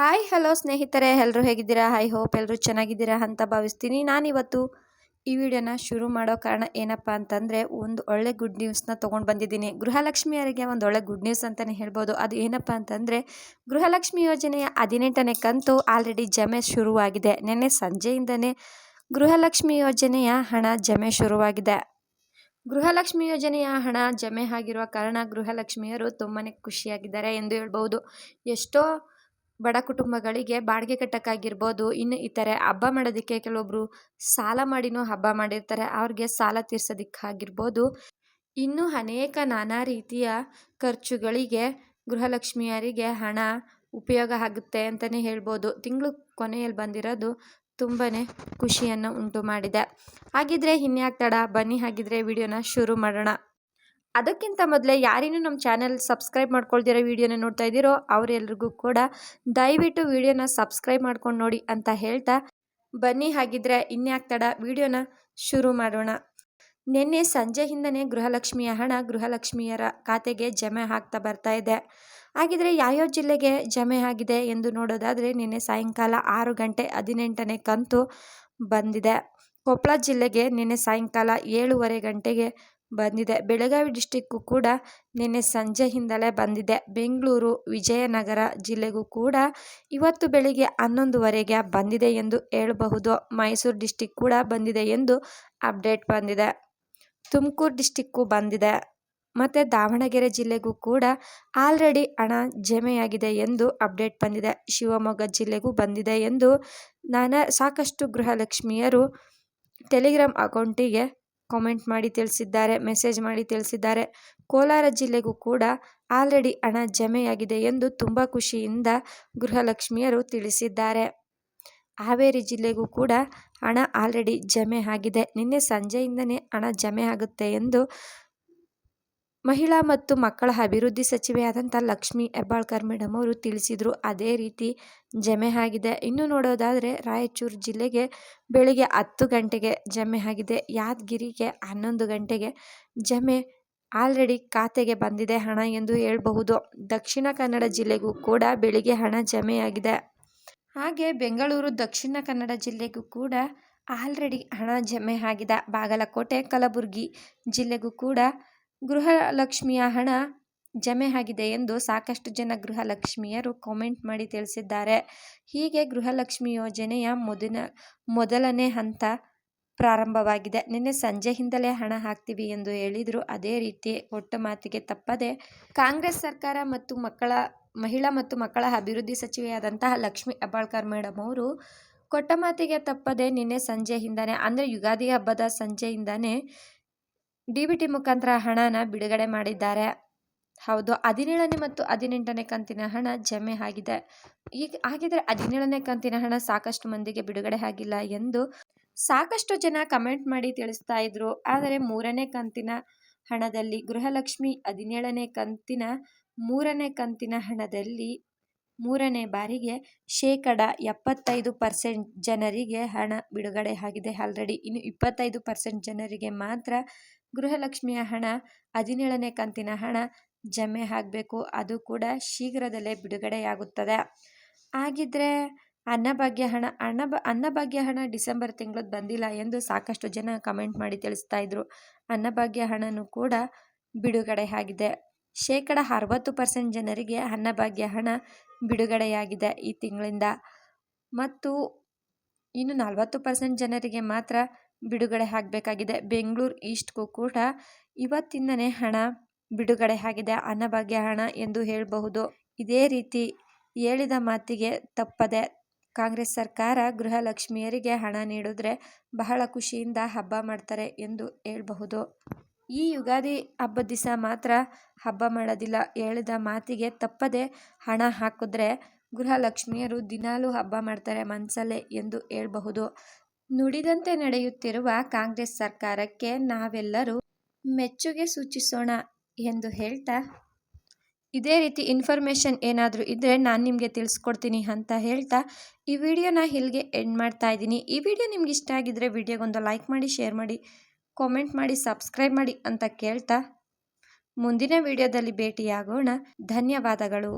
Hi hello ಸ್ನೇಹಿತರೆ ಎಲ್ಲರೂ ಹೇಗಿದ್ದೀರಾ? ಐ ಹೋಪ್ ಎಲ್ಲರೂ ಚೆನ್ನಾಗಿದ್ದೀರಾ ಅಂತ ಭಾವಿಸ್ತೀನಿ. ನಾನಿವತ್ತು ಈ ವಿಡಿಯೋನ ಶುರು ಮಾಡೋ ಕಾರಣ ಏನಪ್ಪ ಅಂತಂದರೆ, ಒಂದು ಒಳ್ಳೆ ಗುಡ್ ನ್ಯೂಸ್ನ ತೊಗೊಂಡು ಬಂದಿದ್ದೀನಿ. ಗೃಹಲಕ್ಷ್ಮಿಯರಿಗೆ ಒಂದು ಒಳ್ಳೆ ಗುಡ್ ನ್ಯೂಸ್ ಅಂತಲೇ ಹೇಳ್ಬೋದು. ಅದು ಏನಪ್ಪ ಅಂತಂದರೆ, ಗೃಹಲಕ್ಷ್ಮಿ ಯೋಜನೆಯ ಹದಿನೆಂಟನೇ ಕಂತು ಆಲ್ರೆಡಿ ಜಮೆ ಶುರುವಾಗಿದೆ. ನಿನ್ನೆ ಸಂಜೆಯಿಂದನೇ ಗೃಹಲಕ್ಷ್ಮಿ ಯೋಜನೆಯ ಹಣ ಜಮೆ ಶುರುವಾಗಿದೆ. ಗೃಹಲಕ್ಷ್ಮಿ ಯೋಜನೆಯ ಹಣ ಜಮೆ ಆಗಿರುವ ಕಾರಣ ಗೃಹಲಕ್ಷ್ಮಿಯರು ತುಂಬಾ ಖುಷಿಯಾಗಿದ್ದಾರೆ ಎಂದು ಹೇಳ್ಬೋದು. ಎಷ್ಟೋ ಬಡ ಕುಟುಂಬಗಳಿಗೆ ಬಾಡಿಗೆ ಕಟ್ಟಕ್ಕಾಗಿರ್ಬೋದು, ಇನ್ನು ಇತರೆ ಹಬ್ಬ ಮಾಡೋದಕ್ಕೆ ಕೆಲವೊಬ್ಬರು ಸಾಲ ಮಾಡಿನೂ ಹಬ್ಬ ಮಾಡಿರ್ತಾರೆ, ಅವ್ರಿಗೆ ಸಾಲ ತೀರ್ಸೋದಕ್ಕಾಗಿರ್ಬೋದು. ಇನ್ನೂ ಅನೇಕ ನಾನಾ ರೀತಿಯ ಖರ್ಚುಗಳಿಗೆ ಗೃಹಲಕ್ಷ್ಮಿಯರಿಗೆ ಹಣ ಉಪಯೋಗ ಆಗುತ್ತೆ ಅಂತಲೇ ಹೇಳ್ಬೋದು. ತಿಂಗಳು ಕೊನೆಯಲ್ಲಿ ಬಂದಿರೋದು ತುಂಬಾ ಖುಷಿಯನ್ನು ಉಂಟು ಮಾಡಿದೆ. ಹಾಗಿದ್ರೆ ಇನ್ಯಾಕೆ ತಡ? ಬನ್ನಿ ಹಾಗಿದ್ರೆ ವಿಡಿಯೋನ ಶುರು ಮಾಡೋಣ. ಅದಕ್ಕಿಂತ ಮೊದಲೇ ಯಾರೇನೂ ನಮ್ಮ ಚಾನಲ್ ಸಬ್ಸ್ಕ್ರೈಬ್ ಮಾಡ್ಕೊಳ್ದಿರೋ ವೀಡಿಯೋನ ನೋಡ್ತಾ ಇದ್ದೀರೋ ಅವರೆಲ್ರಿಗೂ ಕೂಡ ದಯವಿಟ್ಟು ವೀಡಿಯೋನ ಸಬ್ಸ್ಕ್ರೈಬ್ ಮಾಡ್ಕೊಂಡು ನೋಡಿ ಅಂತ ಹೇಳ್ತಾ ಬನ್ನಿ. ಹಾಗಿದ್ರೆ ಇನ್ಯಾಕ್ ತಡ ವಿಡಿಯೋನ ಶುರು ಮಾಡೋಣ. ನಿನ್ನೆ ಸಂಜೆಯಿಂದನೇ ಗೃಹಲಕ್ಷ್ಮಿಯ ಹಣ ಗೃಹಲಕ್ಷ್ಮಿಯರ ಖಾತೆಗೆ ಜಮೆ ಆಗ್ತಾ ಬರ್ತಾ ಇದೆ. ಹಾಗಿದ್ರೆ ಯಾವ್ಯಾವ ಜಿಲ್ಲೆಗೆ ಜಮೆ ಆಗಿದೆ ಎಂದು ನೋಡೋದಾದರೆ ನಿನ್ನೆ ಸಾಯಂಕಾಲ ಆರು ಗಂಟೆ ಹದಿನೆಂಟನೇ ಕಂತು ಬಂದಿದೆ. ಕೊಪ್ಪಳ ಜಿಲ್ಲೆಗೆ ನಿನ್ನೆ ಸಾಯಂಕಾಲ ಏಳುವರೆ ಗಂಟೆಗೆ ಬಂದಿದೆ. ಬೆಳಗಾವಿ ಡಿಸ್ಟಿಕ್ಕು ಕೂಡ ನಿನ್ನೆ ಸಂಜೆಯಿಂದಲೇ ಬಂದಿದೆ. ಬೆಂಗಳೂರು, ವಿಜಯನಗರ ಜಿಲ್ಲೆಗೂ ಕೂಡ ಇವತ್ತು ಬೆಳಿಗ್ಗೆ ಹನ್ನೊಂದುವರೆಗೆ ಬಂದಿದೆ ಎಂದು ಹೇಳಬಹುದು. ಮೈಸೂರು ಡಿಸ್ಟಿಕ್ ಕೂಡ ಬಂದಿದೆ ಎಂದು ಅಪ್ಡೇಟ್ ಬಂದಿದೆ. ತುಮಕೂರು ಡಿಸ್ಟಿಕ್ಕು ಬಂದಿದೆ. ಮತ್ತು ದಾವಣಗೆರೆ ಜಿಲ್ಲೆಗೂ ಕೂಡ ಆಲ್ರೆಡಿ ಹಣ ಜಮೆಯಾಗಿದೆ ಎಂದು ಅಪ್ಡೇಟ್ ಬಂದಿದೆ. ಶಿವಮೊಗ್ಗ ಜಿಲ್ಲೆಗೂ ಬಂದಿದೆ ಎಂದು ನಾನು ಸಾಕಷ್ಟು ಗೃಹಲಕ್ಷ್ಮಿಯರು ಟೆಲಿಗ್ರಾಮ್ ಅಕೌಂಟಿಗೆ ಕಾಮೆಂಟ್ ಮಾಡಿ ತಿಳಿಸಿದ್ದಾರೆ ಮೆಸೇಜ್ ಮಾಡಿ ತಿಳಿಸಿದ್ದಾರೆ. ಕೋಲಾರ ಜಿಲ್ಲೆಗೂ ಕೂಡ ಆಲ್ರೆಡಿ ಹಣ ಜಮೆಯಾಗಿದೆ ಎಂದು ತುಂಬ ಖುಷಿಯಿಂದ ಗೃಹಲಕ್ಷ್ಮಿಯರು ತಿಳಿಸಿದ್ದಾರೆ. ಹಾವೇರಿ ಜಿಲ್ಲೆಗೂ ಕೂಡ ಹಣ ಆಲ್ರೆಡಿ ಜಮೆ ಆಗಿದೆ ನಿನ್ನೆ ಸಂಜೆಯಿಂದನೇ ಹಣ ಜಮೆ ಆಗುತ್ತೆ ಎಂದು ಮಹಿಳಾ ಮತ್ತು ಮಕ್ಕಳ ಅಭಿವೃದ್ಧಿ ಸಚಿವೆಯಾದಂಥ ಲಕ್ಷ್ಮಿ ಹೆಬ್ಬಾಳ್ಕರ್ ಮೇಡಮ್ ಅವರು ತಿಳಿಸಿದರು, ಅದೇ ರೀತಿ ಜಮೆ ಆಗಿದೆ. ಇನ್ನು ನೋಡೋದಾದರೆ, ರಾಯಚೂರು ಜಿಲ್ಲೆಗೆ ಬೆಳಿಗ್ಗೆ ಹತ್ತು ಗಂಟೆಗೆ ಜಮೆ ಆಗಿದೆ. ಯಾದಗಿರಿಗೆ ಹನ್ನೊಂದು ಗಂಟೆಗೆ ಜಮೆ ಆಲ್ರೆಡಿ ಖಾತೆಗೆ ಬಂದಿದೆ ಹಣ ಎಂದು ಹೇಳಬಹುದು. ದಕ್ಷಿಣ ಕನ್ನಡ ಜಿಲ್ಲೆಗೂ ಕೂಡ ಬೆಳಿಗ್ಗೆ ಹಣ ಜಮೆಯಾಗಿದೆ ಹಾಗೆ ಬೆಂಗಳೂರು, ದಕ್ಷಿಣ ಕನ್ನಡ ಜಿಲ್ಲೆಗೂ ಕೂಡ ಆಲ್ರೆಡಿ ಹಣ ಜಮೆ ಆಗಿದೆ. ಬಾಗಲಕೋಟೆ, ಕಲಬುರಗಿ ಜಿಲ್ಲೆಗೂ ಕೂಡ ಗೃಹಲಕ್ಷ್ಮಿಯ ಹಣ ಜಮೆ ಆಗಿದೆ ಎಂದು ಸಾಕಷ್ಟು ಜನ ಗೃಹಲಕ್ಷ್ಮಿಯರು ಕಾಮೆಂಟ್ ಮಾಡಿ ತಿಳಿಸಿದ್ದಾರೆ. ಹೀಗೆ ಗೃಹಲಕ್ಷ್ಮಿ ಯೋಜನೆಯ ಮೊದಲ ಮೊದಲನೇ ಹಂತ ಪ್ರಾರಂಭವಾಗಿದೆ. ನಿನ್ನೆ ಸಂಜೆಯಿಂದಲೇ ಹಣ ಹಾಕ್ತೀವಿ ಎಂದು ಹೇಳಿದರು. ಅದೇ ರೀತಿ ಕೊಟ್ಟ ಮಾತಿಗೆ ತಪ್ಪದೆ ಕಾಂಗ್ರೆಸ್ ಸರ್ಕಾರ ಮತ್ತು ಮಕ್ಕಳ, ಮಹಿಳಾ ಮತ್ತು ಮಕ್ಕಳ ಅಭಿವೃದ್ಧಿ ಸಚಿವೆಯಾದಂತಹ ಲಕ್ಷ್ಮಿ ಅಬಾಳ್ಕರ್ ಮೇಡಮ್ ಅವರು ಕೊಟ್ಟ ಮಾತಿಗೆ ತಪ್ಪದೆ ನಿನ್ನೆ ಸಂಜೆಯಿಂದನೇ ಅಂದರೆ ಯುಗಾದಿ ಹಬ್ಬದ ಸಂಜೆಯಿಂದನೇ ಡಿ ಬಿ ಟಿ ಮುಖಾಂತರ ಹಣನ ಬಿಡುಗಡೆ ಮಾಡಿದ್ದಾರೆ. ಹೌದು, ಹದಿನೇಳನೇ ಮತ್ತು ಹದಿನೆಂಟನೇ ಕಂತಿನ ಹಣ ಜಮೆ ಆಗಿದೆ. ಈಗ ಹಾಗಿದ್ರೆ ಹದಿನೇಳನೇ ಕಂತಿನ ಹಣ ಸಾಕಷ್ಟು ಮಂದಿಗೆ ಬಿಡುಗಡೆ ಆಗಿಲ್ಲ ಎಂದು ಸಾಕಷ್ಟು ಜನ ಕಮೆಂಟ್ ಮಾಡಿ ತಿಳಿಸ್ತಾ ಇದ್ರು. ಆದರೆ ಮೂರನೇ ಕಂತಿನ ಹಣದಲ್ಲಿ, ಗೃಹಲಕ್ಷ್ಮಿ ಹದಿನೇಳನೇ ಕಂತಿನ ಮೂರನೇ ಕಂತಿನ ಹಣದಲ್ಲಿ ಮೂರನೇ ಬಾರಿಗೆ ಶೇಕಡ ಎಪ್ಪತ್ತೈದು ಪರ್ಸೆಂಟ್ ಜನರಿಗೆ ಹಣ ಬಿಡುಗಡೆ ಆಗಿದೆ. ಆಲ್ರೆಡಿ ಇನ್ನು ಇಪ್ಪತ್ತೈದು ಪರ್ಸೆಂಟ್ ಜನರಿಗೆ ಮಾತ್ರ ಗೃಹಲಕ್ಷ್ಮಿಯ ಹಣ, ಹದಿನೇಳನೇ ಕಂತಿನ ಹಣ ಜಮೆ ಆಗಬೇಕು. ಅದು ಕೂಡ ಶೀಘ್ರದಲ್ಲೇ ಬಿಡುಗಡೆಯಾಗುತ್ತದೆ. ಹಾಗಿದ್ರೆ ಅನ್ನಭಾಗ್ಯ ಹಣ ಅನ್ನ ಅನ್ನಭಾಗ್ಯ ಹಣ ಡಿಸೆಂಬರ್ ತಿಂಗಳದ್ದು ಬಂದಿಲ್ಲ ಎಂದು ಸಾಕಷ್ಟು ಜನ ಕಮೆಂಟ್ ಮಾಡಿ ತಿಳಿಸ್ತಾ ಇದ್ರು. ಅನ್ನಭಾಗ್ಯ ಹಣನೂ ಕೂಡ ಬಿಡುಗಡೆ ಆಗಿದೆ ಶೇಕಡ ಅರವತ್ತು ಪರ್ಸೆಂಟ್ ಜನರಿಗೆ ಅನ್ನಭಾಗ್ಯ ಹಣ ಬಿಡುಗಡೆಯಾಗಿದೆ ಈ ತಿಂಗಳಿಂದ. ಮತ್ತು ಇನ್ನು ನಲವತ್ತು ಪರ್ಸೆಂಟ್ ಜನರಿಗೆ ಮಾತ್ರ ಬಿಡುಗಡೆ ಆಗಬೇಕಾಗಿದೆ. ಬೆಂಗಳೂರು ಈಸ್ಟ್ ಕೂಡ ಇವತ್ತಿಂದನೇ ಹಣ ಬಿಡುಗಡೆ ಆಗಿದೆ. ಅನ್ನಭಾಗ್ಯ ಹಣ ಎಂದು ಹೇಳಬಹುದು. ಇದೇ ರೀತಿ ಹೇಳಿದ ಮಾತಿಗೆ ತಪ್ಪದೆ ಕಾಂಗ್ರೆಸ್ ಸರ್ಕಾರ ಗೃಹಲಕ್ಷ್ಮಿಯರಿಗೆ ಹಣ ನೀಡಿದ್ರೆ ಬಹಳ ಖುಷಿಯಿಂದ ಹಬ್ಬ ಮಾಡ್ತಾರೆ ಎಂದು ಹೇಳಬಹುದು. ಈ ಯುಗಾದಿ ಹಬ್ಬದ ದಿವಸ ಮಾತ್ರ ಹಬ್ಬ ಮಾಡೋದಿಲ್ಲ. ಹೇಳಿದ ಮಾತಿಗೆ ತಪ್ಪದೆ ಹಣ ಹಾಕಿದ್ರೆ ಗೃಹಲಕ್ಷ್ಮಿಯರು ದಿನಾಲೂ ಹಬ್ಬ ಮಾಡ್ತಾರೆ ಮನಸಲ್ಲೇ ಎಂದು ಹೇಳಬಹುದು. ನುಡಿದಂತೆ ನಡೆಯುತ್ತಿರುವ ಕಾಂಗ್ರೆಸ್ ಸರ್ಕಾರಕ್ಕೆ ನಾವೆಲ್ಲರೂ ಮೆಚ್ಚುಗೆ ಸೂಚಿಸೋಣ ಎಂದು ಹೇಳ್ತಾ, ಇದೇ ರೀತಿ ಇನ್ಫಾರ್ಮೇಷನ್ ಏನಾದರೂ ಇದ್ದರೆ ನಾನು ನಿಮಗೆ ತಿಳಿಸ್ಕೊಡ್ತೀನಿ ಅಂತ ಹೇಳ್ತಾ, ಈ ವಿಡಿಯೋನ ಇಲ್ಲಿಗೆ ಎಂಡ್ ಮಾಡ್ತಾ ಇದ್ದೀನಿ. ಈ ವಿಡಿಯೋ ನಿಮ್ಗೆ ಇಷ್ಟ ಆಗಿದ್ದರೆ ವಿಡಿಯೋಗೊಂದು ಲೈಕ್ ಮಾಡಿ ಶೇರ್ ಮಾಡಿ ಕಾಮೆಂಟ್ ಮಾಡಿ ಸಬ್ಸ್ಕ್ರೈಬ್ ಮಾಡಿ ಅಂತ ಕೇಳ್ತಾ, ಮುಂದಿನ ವಿಡಿಯೋದಲ್ಲಿ ಭೇಟಿಯಾಗೋಣ. ಧನ್ಯವಾದಗಳು.